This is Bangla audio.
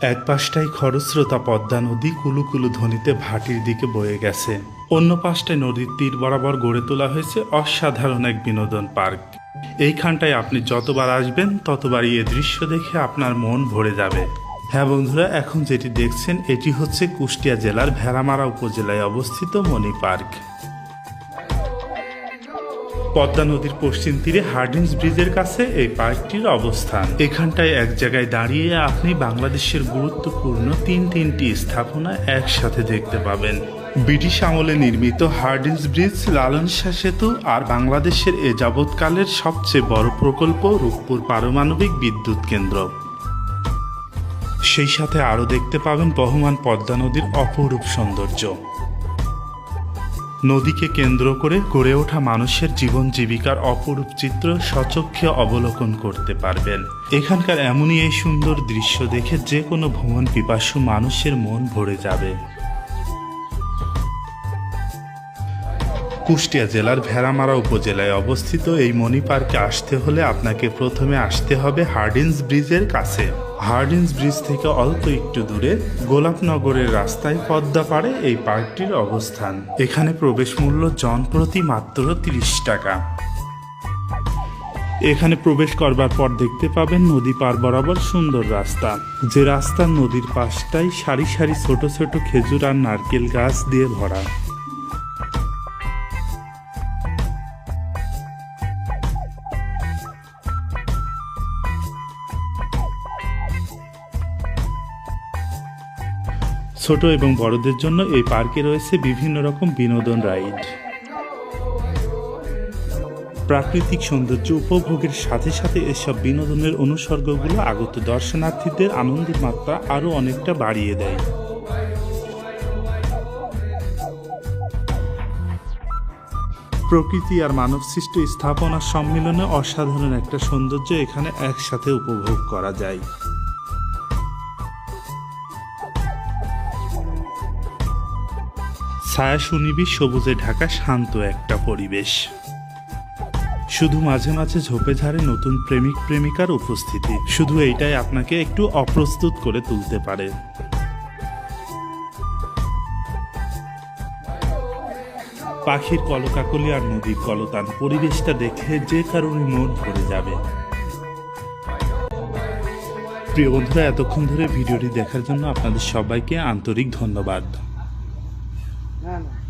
এক পাশটায় খরস্রোতা পদ্মা নদী কুলুকুলু ধ্বনিতে ভাটির দিকে বয়ে গেছে। অন্য পাশটায় নদীর তীর বরাবর গড়ে তোলা হয়েছে অসাধারণ এক বিনোদন পার্ক। এইখানটায় আপনি যতবার আসবেন, ততবারই এ দৃশ্য দেখে আপনার মন ভরে যাবে। হ্যাঁ বন্ধুরা, এখন যেটি দেখছেন, এটি হচ্ছে কুষ্টিয়া জেলার ভেড়ামারা উপজেলায় অবস্থিত মণি পার্ক। পদ্মা নদীর পশ্চিম তীরে হার্ডিন্স ব্রিজের কাছে এই পার্কটির অবস্থান। এখানটায় এক জায়গায় দাঁড়িয়ে আপনি বাংলাদেশের গুরুত্বপূর্ণ তিন তিনটি স্থাপনা একসাথে দেখতে পাবেন। ব্রিটিশ আমলে নির্মিত হার্ডিন্স ব্রিজ লালন শাহ সেতু আর বাংলাদেশের এ যাবৎকালের সবচেয়ে বড় প্রকল্প রূপপুর পারমাণবিক বিদ্যুৎ কেন্দ্র। সেই সাথে আরও দেখতে পাবেন বহমান পদ্মা নদীর অপরূপ সৌন্দর্য। নদীকে কেন্দ্র করে গড়ে ওঠা মানুষের জীবন জীবিকার অপরূপ চিত্র সচক্ষে অবলোকন করতে পারবেন। এখানকার এমনই এই সুন্দর দৃশ্য দেখে যে কোনো ভ্রমণ পিপাসু মানুষের মন ভরে যাবে। কুষ্টিয়া জেলার ভেড়ামারা উপজেলায় অবস্থিত এই মণি পার্কে আসতে হলে আপনাকে প্রথমে আসতে হবে হার্ডিন্স ব্রিজের কাছে। হার্ডিন্স ব্রিজ থেকে অল্প একটু দূরে গোলাপনগরের রাস্তায় পদ্মা পাড়ে এই পার্কটির অবস্থান। এখানে প্রবেশ মূল্য জনপ্রতি মাত্র তিরিশ টাকা। এখানে প্রবেশ করবার পর দেখতে পাবেন নদী পার বরাবর সুন্দর রাস্তা। যে রাস্তার নদীর পাশটাই সারি সারি ছোট ছোট খেজুর আর নারকেল গাছ দিয়ে ভরা। ছোট এবং বড়দের জন্য এই পার্কে রয়েছে বিভিন্ন রকম বিনোদন রাইড। প্রাকৃতিক সৌন্দর্য উপভোগের সাথে সাথে এসব বিনোদনের অনুসর্গগুলো আগত দর্শনার্থীদের আনন্দের মাত্রা আরও অনেকটা বাড়িয়ে দেয়। প্রকৃতি আর মানব সৃষ্ট স্থাপনার সম্মিলনে অসাধারণ একটা সৌন্দর্য এখানে একসাথে উপভোগ করা যায়। ছায়া সুনিবিড় সবুজে ঢাকা শান্ত একটা পরিবেশ। শুধু মাঝে মাঝে ঝোপে ঝাড়ে নতুন প্রেমিক প্রেমিকার উপস্থিতি। শুধু এইটাই আপনাকে একটু অপ্রস্তুত করে তুলতে পারে। পাখির কলকাকলি আর নদীর কলতান, পরিবেশটা দেখে যে কারণে মন ভরে যাবে। প্রিয় বন্ধুরা, এতক্ষণ ধরে ভিডিওটি দেখার জন্য আপনাদের সবাইকে আন্তরিক ধন্যবাদ। 那。